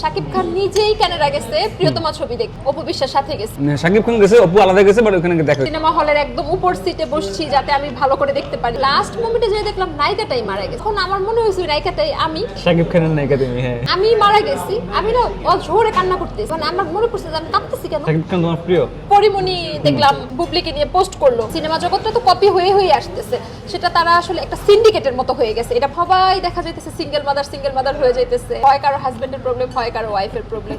শাকিব খান নিজেই গেছে প্রিয়তমা ছবি দেখ অপু বিশ্বাস সাথে গেছে। শাকিব খান গেছে অপু আলাদা গেছে বাট ওখানে দেখা সিনেমা হলের একদম উপর সিটে বসছি যাতে আমি ভালো করে দেখতে পারি। লাস্ট মোমেন্টে যে দেখলাম নায়িকাটাই মারা গেছে। এখন আমার মনে হয়েছে নায়িকাটাই আমি। শাকিব খানের নায়িকা তুমি হ্যাঁ। আমি মারা গেছি। আমি না অঝোরে কান্না করতেছি। মানে আমার মনে পড়ছে যে আমি কাঁদতেছি কেন? শাকিব খান তোমার প্রিয়? পরিমণি দেখলাম বুবলিকে নিয়ে পোস্ট করল। সিনেমা জগৎটা তো কপি হয়ে হয়ে আসতেছে। সেটা তারা আসলে একটা সিন্ডিকেটের মতো হয়ে গেছে। এটা সবাই দেখা যাইতেছে সিঙ্গেল মাদার সিঙ্গেল মাদার হয়ে যাইতেছে। হয় কারও হাজবেন্ডের প্রবলেম হয় কারও ওয়াইফের প্রবলেম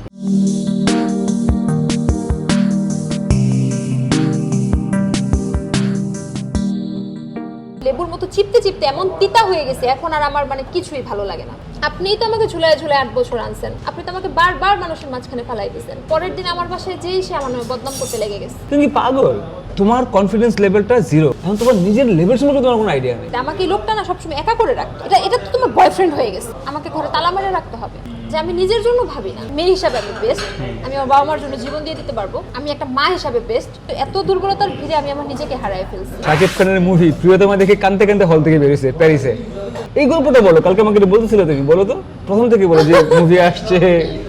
লেবুর মতো চিপতে চিপতে এমন তিতা হয়ে গেছে এখন আর আমার মানে কিছুই ভালো লাগে না। আপনিই তো আমাকে ঝুলায় ঝুলায় আট বছর আনছেন। আপনি তো আমাকে বারবার মানুষের মাঝখানে ফেলাই দিয়েছেন। পরের দিন আমার বাসায় যেই সে আমার নামে বদনাম করতে লেগে গেছে। তুমি পাগল? তোমার কনফিডেন্স লেভেলটা জিরো এখন তোমার নিজের লেভেল সম্পর্কে তোমার কোনো আইডিয়া নেই। আমাকে লোকটা না সবসময় একা করে রাখতো। এটা এটা তো তোমার বয়ফ্রেন্ড হয়ে গেছে। আমাকে ঘরে তালা মেরে রাখতে হবে। যে আমি নিজের জন্য ভাবি না। মেয়ে হিসাবে আমি বেস্ট আমি আমার বাবা মার জন্য জীবন দিয়ে দিতে পারব। আমি একটা মা হিসাবে বেস্ট তো এত দুর্বলতার ভিড়ে আমি আমার নিজেকে হারাই ফেলছি। শাকিব খানের মুভি প্রিয়তমা দেখে কানতে কানতে হল থেকে বেরিয়েছে প্যারিসে। এই গল্পটা বলো কালকে আমাকে বলতেছিলে তুমি বলো তো। প্রথম থেকে বলো যে মুভি আসছে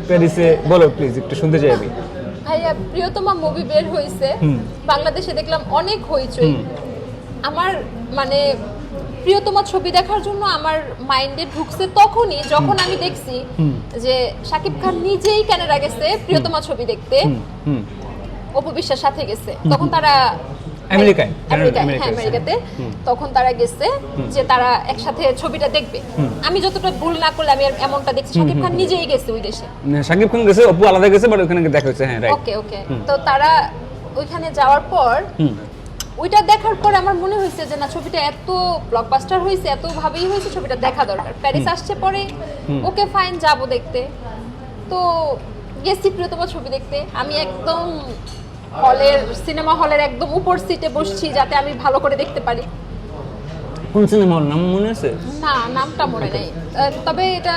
প্যারিসে। বলো প্লিজ একটু শুনতে চাই আমি। ভাইয়া প্রিয়তমা মুভি বের হয়েছে বাংলাদেশে দেখলাম অনেক হইচই। আমার মানে প্রিয়তমা ছবি দেখার জন্য আমার মাইন্ডে ঢুকছে তখনই যখন আমি দেখছি যে শাকিব খান নিজেই ক্যানাডা গেছে প্রিয়তমা ছবি দেখতে। অপবিশ্বাস সাথে গেছে। তখন তারা আমেরিকায়, আমেরিকায়, হ্যাঁ আমেরিকাতে। তখন তারা গেছে যে তারা একসাথে ছবিটা দেখবে। আমি যতটা ভুল না করলে আমি এমনটা দেখছি। শাকিব খান নিজেই গেছে ওই দেশে। শাকিব খান গেছে অপু আলাদা গেছে বাট ওখানে দেখা হচ্ছে হ্যাঁ রাইট ওকে ওকে তো তারা ওইখানে যাওয়ার পর ওইটা দেখার পর আমার মনে হয়েছে যে না ছবিটা এত ব্লকবাস্টার হয়েছে এত ভাবেই হয়েছে ছবিটা দেখা দরকার। প্যারিস আসছে পরে ওকে ফাইন যাব দেখতে। তো গেছি প্রিয়তমা ছবি দেখতে। আমি একদম হলের সিনেমা হলের একদম উপর সিটে বসছি যাতে আমি ভালো করে দেখতে পারি। কোন সিনেমা হল? নাম মনে আছে? না নামটা মনে নেই। তবে এটা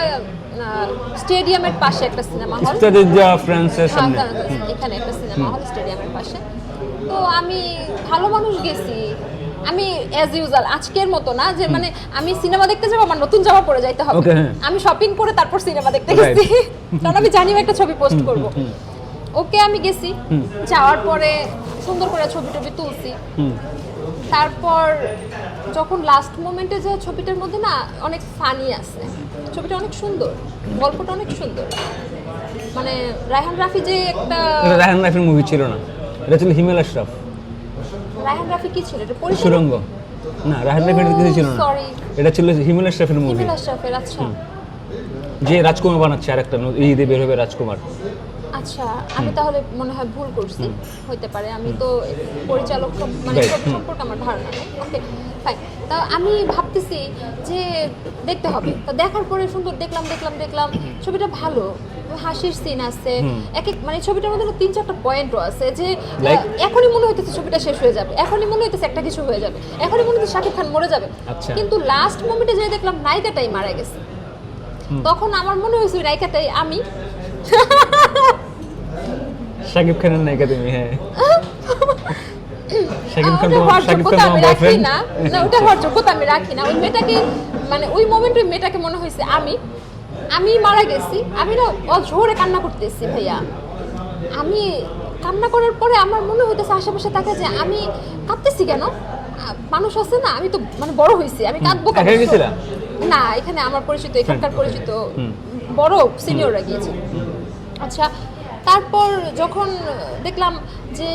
স্টেডিয়ামের পাশে একটা সিনেমা হল স্ট্র্যাটেজিয়া ফ্রান্সের সামনে। হ্যাঁ, হ্যাঁ, এখানে একটা সিনেমা হল স্টেডিয়ামের পাশে। তো আমি ভালো মানুষ গেছি। আমি অ্যাজ ইউজাল আজকের মতো না যে মানে আমি সিনেমা দেখতে যাব আমার নতুন জামা পরে যাইতে হবে। হ্যাঁ। আমি শপিং করে তারপর সিনেমা দেখতে গেছি। কারণ আমি জানি একটা ছবি পোস্ট করব। ওকে আমি গেছি। যাওয়ার পরে সুন্দর করে ছবি টবি তুলছি। তারপর যখন লাস্ট মোমেন্টে যে ছবিটার মধ্যে না অনেক ফানি আছে। ছবিটা অনেক সুন্দর গল্পটা অনেক সুন্দর। মানে রায়হান রাফি যে একটা রাহান রাফির মুভি ছিল না। এটা ছিল হিমেল আশরাফ। রায়হান রাফি কি ছিল? এটা পরিচালক? সুরঙ্গ। না রাহান রাফির কিছু ছিল না। সরি এটা ছিল হিমেল আশরাফের মুভি হিমেল আশরাফের আচ্ছা। যে রাজকুমার বানাচ্ছে আর একটা এই ঈদে বের হবে রাজকুমার। আচ্ছা আমি তাহলে মনে হয় ভুল করছি। হইতে পারে আমি তো পরিচালক মানে সম্পর্কে আমার ধারণা নেই। ওকে ফাইন তা আমি ভাবতেছি যে দেখতে হবে। তো দেখার পরে সুন্দর দেখলাম দেখলাম দেখলাম। ছবিটা ভালো। হাসির সিন আছে। এক এক মানে ছবিটার মধ্যে তিন চারটা পয়েন্টও আছে যে এখনই মনে হইতেছে ছবিটা শেষ হয়ে যাবে। এখনই মনে হইতেছে একটা কিছু হয়ে যাবে। এখনই মনে হচ্ছে শাকিব খান মরে যাবে। আচ্ছা। কিন্তু লাস্ট মোমেন্টে যে দেখলাম নায়িকাটাই মারা গেছে। তখন আমার মনে হয়েছে নায়িকাটাই আমি। শাকিব খানের নায়িকা তুমি হ্যাঁ। শাকিব খান ওটা তোমার হওয়ার শাকিব খান যোগ্যতা আমি রাখি বয়ফ্রেন্ড না। না ওটা হওয়ার যোগ্যতা আমি রাখি না। ওই মেয়েটাকে মানে ওই মোমেন্টে মেয়েটাকে মনে হয়েছে আমি। আমি মারা গেছি আমি না অঝোরে কান্না করতেছি ভাইয়া। আমি কান্না করার পরে আমার মনে হইতেছে আশেপাশে তাকে যে আমি কাঁদতেছি কেন? মানুষ আছে না আমি তো মানে বড় হয়েছি আমি কাঁদবো? না এখানে আমার পরিচিত এখানকার পরিচিত বড় সিনিয়ররা গিয়েছে। আচ্ছা তারপর যখন দেখলাম যে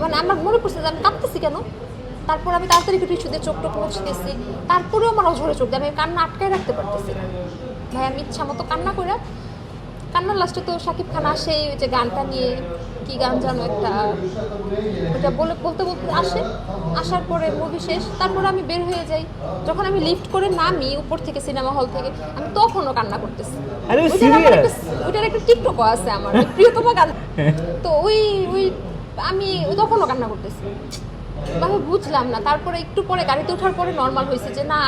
মানে আমার মনে পড়ছে যে আমি কাঁদতেছি কেন? তারপর আমি তাড়াতাড়ি একটু টিস্যু দিয়ে চোখ টোক গেছি তারপরেও আমার অঝরে চোখ দিয়ে আমি কান্না আটকায় রাখতে পারতেছি না ভাই আমি ইচ্ছা মতো কান্না করে কান্নার লাস্টে তো শাকিব খান আসে ওই যে গানটা নিয়ে কি গান জানো একটা ওটা বলে বলতে বলতে আসে। আসার পরে মুভি শেষ তারপরে আমি বের হয়ে যাই। যখন আমি লিফট করে নামি উপর থেকে সিনেমা হল থেকে আমি তখনও কান্না করতেছি। ওইটার একটা- টিকটকও আছে আমার প্রিয়তমা গান। তো ওই ওই আমি তখনও কান্না করতেছি। আমি বুঝলাম না। তারপরে একটু পরে গাড়িতে ওঠার পরে নর্মাল হয়েছে যে না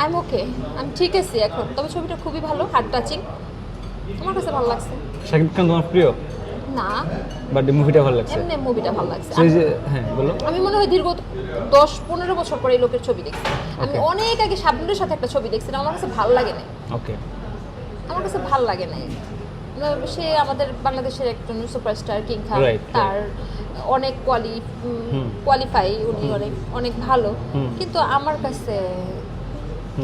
আই এম ওকে আমি ঠিক আছি এখন। তবে ছবিটা খুবই ভালো হার্ট টাচিং আমার কাছে ভালো লাগছে। শাকিব খান তোমার প্রিয়? না। বাট মুভিটা ভালো লাগছে। এমনি মুভিটা ভালো লাগছে। সেই যে হ্যাঁ বলো। আমি মনে হয় দীর্ঘ দশ পনেরো বছর পরে এই লোকের ছবি দেখছি। আমি অনেক আগে শাবনুরের সাথে একটা ছবি দেখছিলাম আমার কাছে ভালো লাগে নাই। ওকে আমার কাছে ভালো লাগে নাই। সে আমাদের বাংলাদেশের একজন সুপারস্টার কিং খান. তার অনেক কোয়ালি কোয়ালিফাই উনি অনেক অনেক ভালো। কিন্তু আমার কাছে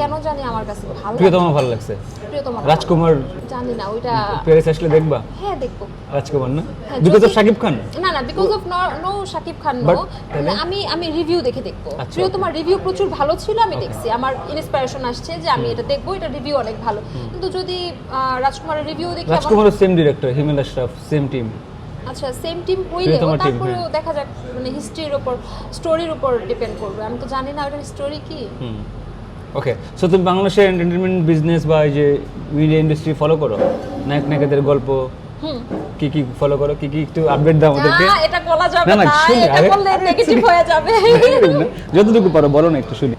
কেন জানি আমার কাছে ভালো প্রিয়তমা ভালো লাগছে? প্রিয়তমা রাজকুমার জানি না ওইটা প্যারিস আসলে দেখবা? হ্যাঁ দেখব। রাজকুমার না? বিকজ অফ শাকিব খান না না because of no Shakib Khan no আমি আমি রিভিউ দেখে দেখব। আচ্ছা, তোমার রিভিউ প্রচুর ভালো ছিল আমি দেখছি। আমার ইন্সপিরেশন আসছে যে আমি এটা দেখব এটা রিভিউ অনেক ভালো। কিন্তু যদি রাজকুমারের রিভিউ দেখি আমার রাজকুমারও same director Himel Ashraf same team আচ্ছা সেম টিম হইলেও তারপরেও। দেখা যাক মানে হিস্ট্রির উপর স্টোরির উপর ডিপেন্ড করবে। আমি তো জানি না ওটার স্টোরি কি। হুম। ওকে সো তুমি বাংলাদেশের এন্টারটেনমেন্ট বিজনেস বা এই যে মিডিয়া ইন্ডাস্ট্রি ফলো করো? নায়ক নায়িকাদের গল্প? হুম। কি কি ফলো করো? কি কি একটু আপডেট দাও আমাদেরকে এটা বলা যাবে না, এটা বললে নেগেটিভ হয়ে যাবে। যতটুকু পারো বলো না একটু শুনি।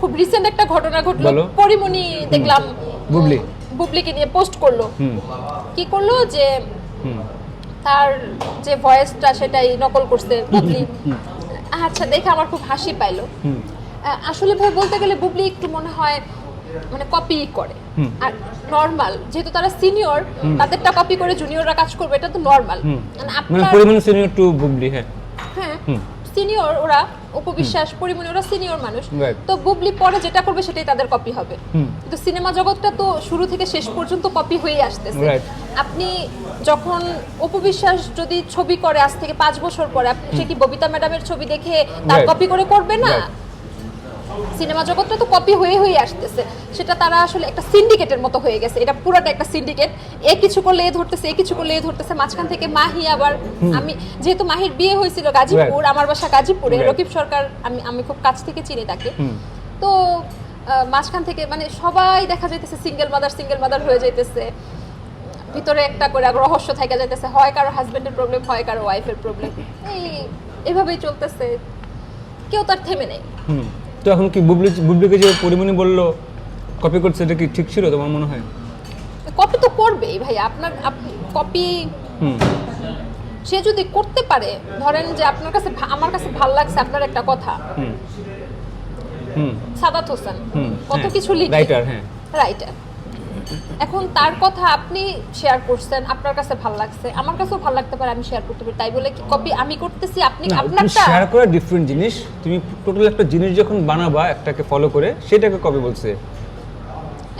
খুব রিসেন্ট একটা ঘটনা ঘটলো। পরিমণি দেখলাম। বুবলি। বুবলিকে নিয়ে পোস্ট করল। হুম। কি করল যে তার যে ভয়েসটা সেটাই নকল করছে বুবলি। আচ্ছা দেখে আমার খুব হাসি পাইলো। আসলে ভাই বলতে গেলে বুবলি একটু মনে হয় মানে কপি করে। আর নর্মাল যেহেতু তারা সিনিয়র তাদেরটা কপি করে জুনিয়ররা কাজ করবে এটা তো নর্মাল মানে পরিমাণ সিনিয়র টু বুবলি হ্যাঁ। হ্যাঁ সিনিয়র ওরা উপবিশ্বাস পরিমণি ওরা সিনিয়র মানুষ। তো বুবলি পরে যেটা করবে সেটাই তাদের কপি হবে। কিন্তু সিনেমা জগৎটা তো শুরু থেকে শেষ পর্যন্ত কপি হয়ে আসতেছে। আপনি যখন উপবিশ্বাস যদি ছবি করে আজ থেকে পাঁচ বছর পরে আপনি সে কি ববিতা ম্যাডামের ছবি দেখে তার কপি করে করবে না. সিনেমা জগৎটা তো কপি হয়ে হয়ে আসতেছে। সেটা তারা আসলে একটা সিন্ডিকেটের মতো হয়ে গেছে। এটা পুরোটা একটা সিন্ডিকেট এ কিছু করলে এ ধরতেছে এ কিছু করলে এ ধরতেছে। মাঝখান থেকে মাহি আবার আমি যেহেতু মাহির বিয়ে হয়েছিল গাজীপুর আমার বাসা গাজীপুরে রকিব সরকার আমি আমি খুব কাছ থেকে চিনি তাকে। তো মাঝখান থেকে মানে সবাই দেখা যাইতেছে সিঙ্গেল মাদার সিঙ্গেল মাদার হয়ে যাইতেছে। ভিতরে একটা করে রহস্য থেকে যাইতেছে হয় কারও হাজবেন্ডের প্রবলেম হয় কারও ওয়াইফের প্রবলেম এই এভাবেই চলতেছে। কেউ তার থেমে নেই। তো এখন কি বুবলি বুবলিকে যে পরিমণি বলল কপি করছে এটা কি ঠিক ছিল তোমার মনে হয়? কপি তো করবেই ভাই আপনার কপি সে যদি করতে পারে ধরেন যে আপনার কাছে আমার কাছে ভালো লাগছে আপনার একটা কথা। হুম। হুম। সাদাত হোসেন কত হ্যাঁ, কিছু লিখে। রাইটার হ্যাঁ। রাইটার এখন তার কথা আপনি শেয়ার করছেন আপনার কাছে ভালো লাগছে। আমার কাছেও ভালো লাগতে পারে আমি শেয়ার করতে পারি। তাই বলে কি কপি আমি করতেছি আপনি আপনার আপনারটা শেয়ার করা ডিফারেন্ট জিনিস। তুমি টোটাল একটা জিনিস যখন বানাবা একটাকে ফলো করে সেটাকে কপি বলছে।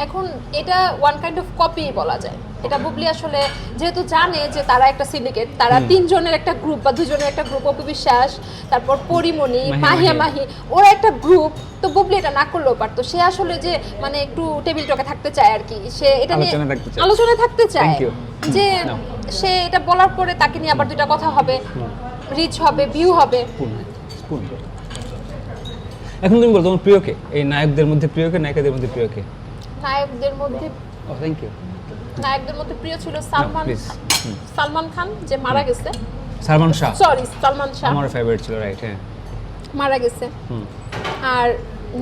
এখন এটা ওয়ান কাইন্ড অফ কপি বলা যায়। এটা বুবলি আসলে যেহেতু জানে যে তারা একটা সিন্ডিকেট তারা তিনজনের একটা গ্রুপ বা দুজনের একটা গ্রুপ অপবিশ্বাস তারপর পরিমণি মাহিয়া মাহি। ওরা একটা গ্রুপ তো বুবলি এটা না করলেও পারতো। সে আসলে যে মানে একটু টেবিল টকে থাকতে চায় আর কি। সে এটা নিয়ে আলোচনায় থাকতে চায়। যে সে এটা বলার পরে তাকে নিয়ে আবার দুটা কথা হবে। রিচ হবে ভিউ হবে। এখন তুমি বলো তোমার প্রিয়কে? এই নায়কদের মধ্যে প্রিয়কে নায়িকাদের মধ্যে প্রিয়কে? নায়কদের মধ্যে থ্যাংক ইউ নায়কদের মধ্যে প্রিয় ছিল সালমান খান। সালমান খান যে মারা গেছে। সালমান শাহ। সরি সালমান শাহ। আমার ফেভারিট ছিল রাইট হ্যাঁ। মারা গেছে। হুম আর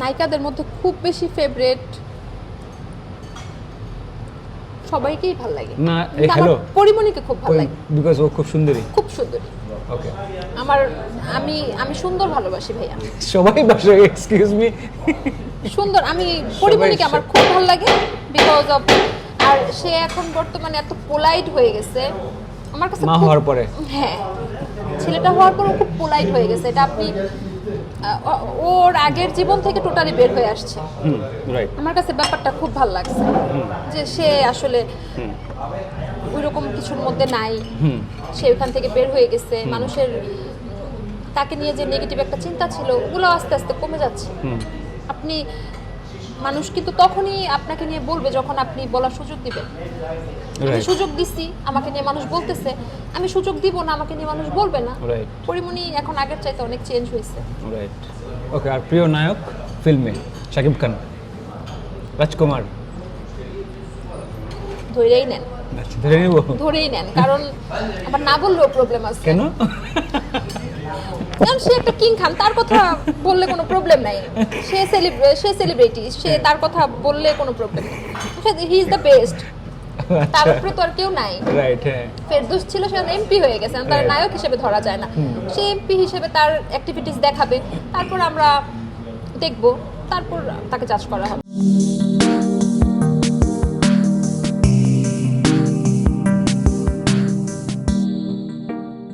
নায়িকাদের মধ্যে খুব বেশি ফেভারিট সবাইকেই ভালো লাগে। না হ্যালো পরিমণিকে খুব ভালো লাগে। বিকজ ও খুব সুন্দরী। খুব সুন্দরী। ওকে আমার আমি আমি সুন্দর ভালোবাসি ভাইয়া। সবাই বাসে এক্সকিউজ মি সুন্দর। আমি পরিমণিকে আমার খুব ভালো লাগে বিকজ অফ আর সে এখন বর্তমানে এত পোলাইট হয়ে গেছে। আমার কাছে মা হওয়ার পরে। হ্যাঁ। ছেলেটা হওয়ার পর খুব পোলাইট হয়ে গেছে। এটা আপনি ওর আগের জীবন থেকে টোটালি বের হয়ে আসছে। হুম রাইট আমার কাছে ব্যাপারটা খুব ভালো লাগছে। যে সে আসলে হুম। ওই কিছুর মধ্যে নাই। হুম। সে ওখান থেকে বের হয়ে গেছে। মানুষের তাকে নিয়ে যে নেগেটিভ একটা চিন্তা ছিল ওগুলো আস্তে আস্তে কমে যাচ্ছে। আপনি মানুষ কিন্তু তখনই আপনাকে নিয়ে বলবে যখন আপনি বলার সুযোগ দিবেন। আমি সুযোগ দিছি আমাকে নিয়ে মানুষ বলতেছে আমি সুযোগ দিব না আমাকে নিয়ে মানুষ বলবে না। পরিমণি এখন আগের চাইতে অনেক চেঞ্জ হয়েছে। রাইট ওকে আর প্রিয় নায়ক ফিল্মে শাকিব খান রাজকুমার ধরেই নেন। ধরে নিব। ধরেই নেন কারণ আমার না বললেও প্রবলেম আছে। কেন? কারণ সে একটা কিং খান তার কথা বললে কোনো প্রবলেম নাই। সে সে সেলিব্রিটি সে তার কথা বললে কোনো প্রবলেম নেই। হি ইজ দ্য বেস্ট তার আচ্ছা উপরে তো আর কেউ নাই। রাইট হ্যাঁ। ফেরদৌস ছিল সে এমপি হয়ে গেছে তার নায়ক হিসেবে ধরা যায় না। সে এমপি হিসেবে তার অ্যাক্টিভিটিস দেখাবে। তারপর আমরা দেখব তারপর তাকে চাষ করা হবে।